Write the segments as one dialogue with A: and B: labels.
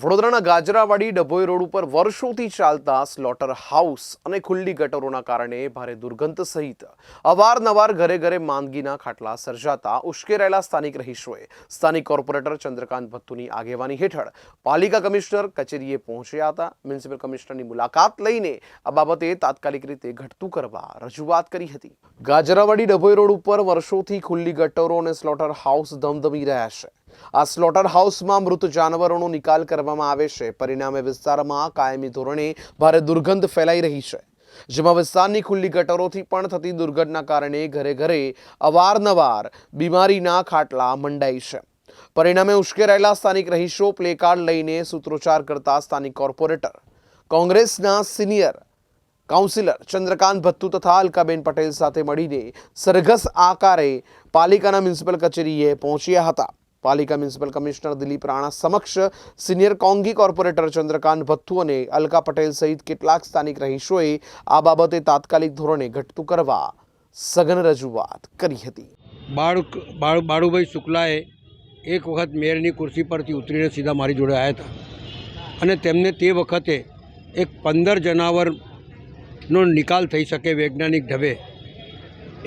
A: વડોદરાના ગાજરાવાડી ડભોઈ રોડ ઉપર વર્ષોથી ચાલતા સ્લોટર હાઉસ અને ખુલ્લી ગટરોના કારણે ભારે દુર્ગંધ સહિત અવારનવાર ઘરે ઘરે માંદગીના ખાટલા સર્જાતા ઉશ્કેરાયેલા સ્થાનિક રહીશોએ સ્થાનિક કોર્પોરેટર ચંદ્રકાંત ભત્તુની આગેવાની હેઠળ પાલિકા કમિશનર કચેરીએ પહોંચ્યા હતા. મ્યુનિસિપલ કમિશનરની મુલાકાત લઈને આ બાબતે તાત્કાલિક રીતે ઘટતું કરવા રજૂઆત કરી હતી. ગાજરાવાડી ડભોઈ રોડ ઉપર વર્ષોથી ખુલ્લી ગટરો અને સ્લોટર હાઉસ ધમધમી રહ્યા છે. આ સ્લોટર હાઉસમાં મૃત જાનવરોનો નિકાલ કરવામાં આવે છે. પરિણામે વિસ્તારમાં કાયમી ધોરણે ભારે દુર્ગંધ ફેલાઈ રહી છે. જેમાં વિસ્તારની ખુલ્લી ગટરોથી પણ થતી દુર્ગંધના કારણે ઘરે ઘરે અવારનવાર બીમારીના ખાટલા મંડાઈ છે. પરિણામે ઉશ્કેરાયેલા સ્થાનિક રહીશો પ્લેકાર્ડ લઈને સૂત્રોચ્ચાર કરતા સ્થાનિક કોર્પોરેટર, કોંગ્રેસના સિનિયર કાઉન્સિલર ચંદ્રકાંત ભત્તુ તથા અલકાબેન પટેલ સાથે મળીને સરઘસ આકારે પાલિકાના મ્યુનિસિપલ કચેરીએ પહોંચ્યા હતા. પાલિકા મ્યુનિસિપલ કમિશનર દિલીપ રાણા સમક્ષ સિનિયર કોંગી કોર્પોરેટર ચંદ્રકાંત ભથ્થુ અને અલકા પટેલ સહિત કેટલાક સ્થાનિક રહીશોએ આ બાબતે તાત્કાલિક ધોરણે ઘટતું કરવા સઘન રજૂઆત કરી હતી.
B: બાળુ બાળુ બાળુભાઈ શુક્લાએ એક વખત મેયરની ખુરશી પરથી ઉતરીને સીધા મારી જોડે આવ્યા હતા. અને તેમને તે વખતે એક પંદર જનાવરનો નિકાલ થઈ શકે વૈજ્ઞાનિક ઢબે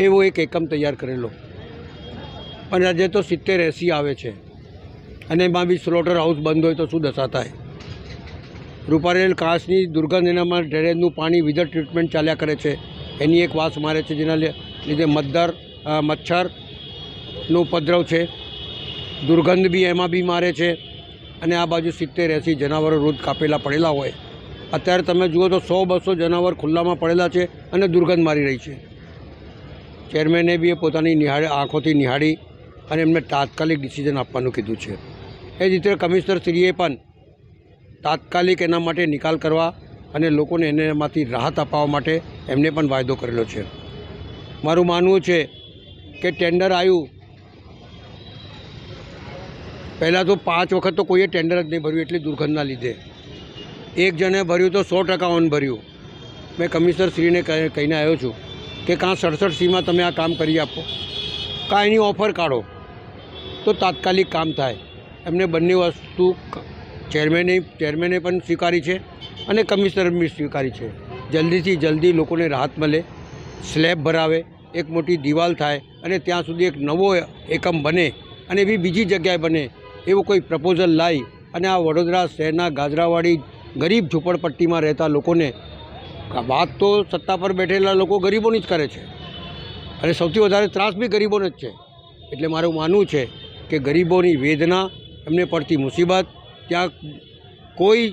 B: એવો એક એકમ તૈયાર કરેલો. અને આજે તો સિત્તેર એંસી આવે છે. અને એમાં બી સ્લોટર હાઉસ બંધ હોય તો શું દશા થાય? રૂપારેલ કાશની દુર્ગંધ એનામાં ડ્રેનેજનું પાણી વિધર ટ્રીટમેન્ટ ચાલ્યા કરે છે. એની એક વાસ મારે છે જેના લીધે મદ્દર અ, મચ્છરનો ઉપદ્રવ છે. દુર્ગંધ બી એમાં બી મારે છે. અને આ બાજુ સિત્તેર એંસી જનાવરો રોજ કાપેલા પડેલા હોય. અત્યારે તમે જુઓ તો સો બસો જનાવર ખુલ્લામાં પડેલા છે અને દુર્ગંધ મારી રહી છે. ચેરમેને બી એ પોતાની નિહાળી આંખોથી નિહાળી અને એમને તાત્કાલિક ડિસિઝન આપવાનું કીધું છે. એ જ રીતે કમિશનરશ્રીએ પણ તાત્કાલિક એના માટે નિકાલ કરવા અને લોકોને એનામાંથી રાહત અપાવવા માટે એમને પણ વાયદો કરેલો છે. મારું માનવું છે કે ટેન્ડર આવ્યું પહેલાં તો પાંચ વખત તો કોઈએ ટેન્ડર જ નહીં ભર્યું, એટલી દુર્ગંધના લીધે. એક જણે ભર્યું તો સો ટકા ઓન ભર્યું. મેં કમિશનરશ્રીને કહે- કહીને આવ્યો છું કે કાં સડસઠ સીમાં તમે આ કામ કરી આપો. કાં એની ઓફર કાઢો. તો તાત્કાલિક કામ થાય. એમને બંને વસ્તુ ચેરમેને ચેરમેને પણ સ્વીકારી છે અને કમિશનર બી સ્વીકારી છે. જલ્દીથી જલ્દી લોકોને રાહત મળે, સ્લેબ ભરાવે, એક મોટી દિવાલ થાય અને ત્યાં સુધી એક નવો એકમ બને અને એવી બીજી જગ્યાએ બને એવો કોઈ પ્રપોઝલ લાવી અને આ વડોદરા શહેરના ગાજરાવાડી ગરીબ ઝૂંપડપટ્ટીમાં રહેતા લોકોને વાત તો સત્તા પર બેઠેલા લોકો ગરીબોની જ કરે છે. અને સૌથી વધારે ત્રાસ બી ગરીબોને જ છે. એટલે મારું માનવું છે કે ગરીબોની વેદના એમને પડતી મુસીબત, ત્યાં કોઈ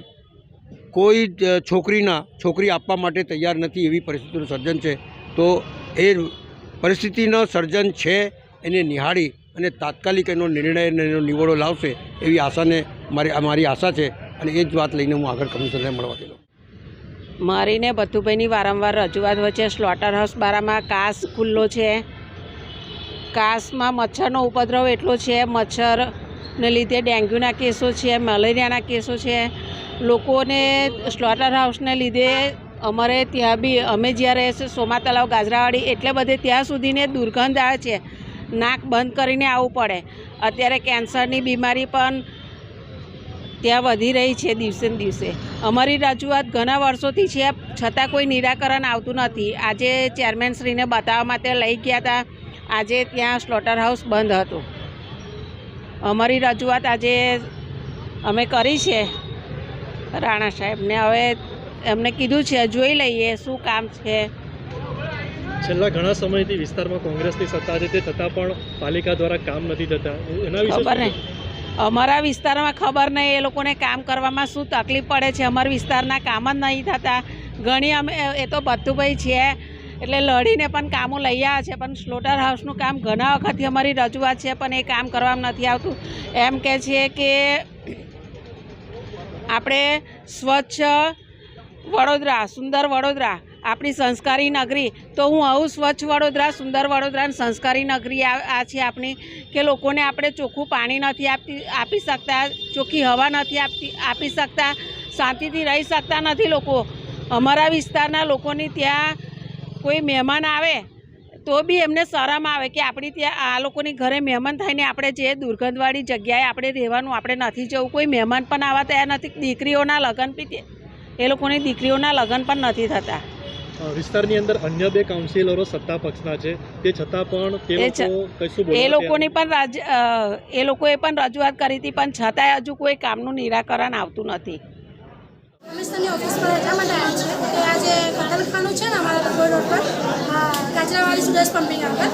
B: કોઈ છોકરીના છોકરી આપવા માટે તૈયાર નથી એવી પરિસ્થિતિનું સર્જન છે. તો એ પરિસ્થિતિનો સર્જન છે એને નિહાળી અને તાત્કાલિક એનો નિર્ણય એનો નિવડો લાવશે એવી આશાને મારી મારી આશા છે અને એ જ વાત લઈને હું આગળ કમિશનરને મળવા ગયેલો
C: મારીને ભથ્થુભાઈની વારંવાર રજૂઆત વચ્ચે સ્લોટર હાઉસ બારામાં કાસ ખુલ્લો છે. કાસમાં મચ્છરનો ઉપદ્રવ એટલો છે, મચ્છરને લીધે ડેન્ગ્યુના કેસો છે, મલેરિયાના કેસો છે. લોકોને સ્લોટર હાઉસને લીધે અમારે ત્યાં બી, અમે જ્યારે સોમા તલાવ ગાજરાવાડી એટલે બધે ત્યાં સુધીને દુર્ગંધ આવે છે. નાક બંધ કરીને આવવું પડે. અત્યારે કેન્સરની બીમારી પણ ત્યાં વધી રહી છે દિવસે દિવસે. અમારી રજૂઆત ઘણા વર્ષોથી છે, છતાં કોઈ નિરાકરણ આવતું નથી. આજે ચેરમેનશ્રીને બતાવવા માટે લઈ ગયા હતા. આજે ત્યાં સ્લોટર હાઉસ બંધ હતું. અમારી રજૂઆત આજે અમે કરી છે રાણા સાહેબને હવે એમને કીધું છે જોઈ લઈએ શું કામ છે.
D: છેલ્લા ઘણા સમયથી વિસ્તારમાં કોંગ્રેસની સત્તા છે તે છતાં પણ પાલિકા દ્વારા કામ નથી થતા. એના વિશે
C: ખબર નહીં. અમારા વિસ્તારમાં ખબર નહીં એ લોકોને કામ કરવામાં શું તકલીફ પડે છે. અમારા વિસ્તારના કામ જ નહીં થતા. ઘણી અમે એ તો ભત્તુભાઈ છે એટલે લડીને પણ કામો લઈ આવ્યા છે, પણ સ્લોટર હાઉસનું કામ ઘણા વખતથી અમારી રજૂઆત છે, પણ એ કામ કરવામાં નથી આવતું. એમ કહે છે કે આપણે સ્વચ્છ વડોદરા, સુંદર વડોદરા, આપણી સંસ્કારી નગરી. તો હું આવું સ્વચ્છ વડોદરા, સુંદર વડોદરા સંસ્કારી નગરી આ છે આપણી, કે લોકોને આપણે ચોખ્ખું પાણી નથી આપતી, આપી શકતા, ચોખ્ખી હવા નથી આપતી, આપી શકતા, શાંતિથી રહી શકતા નથી લોકો. અમારા વિસ્તારના લોકોની ત્યાં કોઈ મહેમાન આવે તો બી એમને શરમ આવે કે આપણી ત્યાં આ લોકોની ઘરે મહેમાન થઈને આપણે જે દુર્ગંધવાળી જગ્યાએ આપણે રહેવાનું આપણે નથી જવું. કોઈ મહેમાન પણ આવા તૈયાર નથી દીકરીઓના લગ્ન બી એ લોકોની દીકરીઓના લગ્ન પણ નથી થતા.
D: વિસ્તારની અંદર અન્ય બે કાઉન્સિલરો સત્તા પક્ષના છે તે છતાં પણ તે
C: એ
D: લોકો કશું
C: એ લોકોની પણ એ લોકોએ પણ રજૂઆત કરી હતી પણ છતાંય હજુ કોઈ કામનું નિરાકરણ આવતું નથી.
E: ઓફિસ પર એટલા માટે આવ્યા છે કે આજે કતલખાનું છે ને અમારા ડભોઈ રોડ પર આ કાચરાવાડી સુરેશ પમ્પિંગ આગળ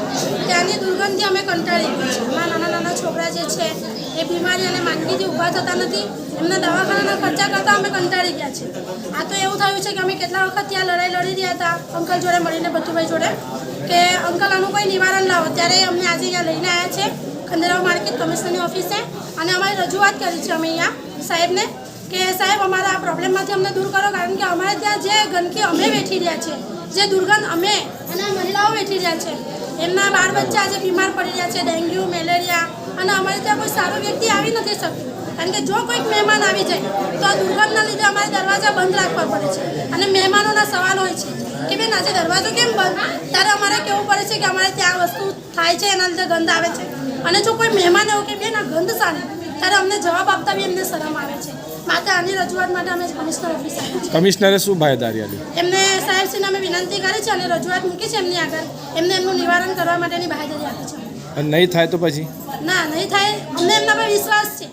E: ત્યાંની દુર્ગંધથી અમે કંટાળી ગયા છે એમાં નાના નાના છોકરા જે છે, એ બીમારી અને માંદગીથી ઊભા થતા નથી. એમના દવાખાનાના ખર્ચા કરતાં અમે કંટાળી ગયા છે આ તો એવું થયું છે કે અમે કેટલા વખત ત્યાં લડાઈ લડી રહ્યા હતા, અંકલ જોડે મળીને બતુભાઈ જોડે, કે અંકલ આનું કોઈ નિવારણ લાવો. ત્યારે અમને આજે અહીંયા લઈને આવ્યા છે, ખંડેરાવ માર્કેટ કમિશનરની ઓફિસે. અને અમારી રજૂઆત કરી છે અમે અહીંયા સાહેબને, કે સાહેબ, અમારા આ પ્રોબ્લેમમાંથી અમને દૂર કરો, કારણ કે અમારે ત્યાં જે ગંદકી અમે વેઠી રહ્યા છે જે દુર્ગંધ અમે અને મહિલાઓ વેઠી રહ્યા છે. એમના બાળ બચ્ચા આજે બીમાર પડી રહ્યા છે ડેન્ગ્યુ મેલેરિયા અને અમારે ત્યાં કોઈ સારો વ્યક્તિ આવી નથી શકતું. કારણ કે જો કોઈક મહેમાન આવી જાય તો આ દુર્ગંધના લીધે અમારે દરવાજા બંધ રાખવા પડે છે. અને મહેમાનોના સવાલ હોય છે કે બેન આજે દરવાજો કેમ બંધ? ત્યારે અમારે કેવું પડે છે કે અમારે ત્યાં વસ્તુ થાય છે એના લીધે ગંધ આવે છે. અને જો કોઈ મહેમાન એવું કે બેન આ ગંધ સારી. ત્યારે અમને જવાબ આપતા બી એમને શરમ આવે છે. માટે આની રજૂઆત માટે અમે કમિશનર ઓફિસ
F: કમિશનરે શું આપી?
E: એમને સાહેબશ્રીને અમે વિનંતી કરી છે અને રજૂઆત મૂકી છે એમની આગળ. એમને એમનું નિવારણ કરવા માટેની બાહેધરી આપી છે.
F: નહીં થાય તો પછી?
E: ના નહીં થાય. અમને એમના પર વિશ્વાસ છે.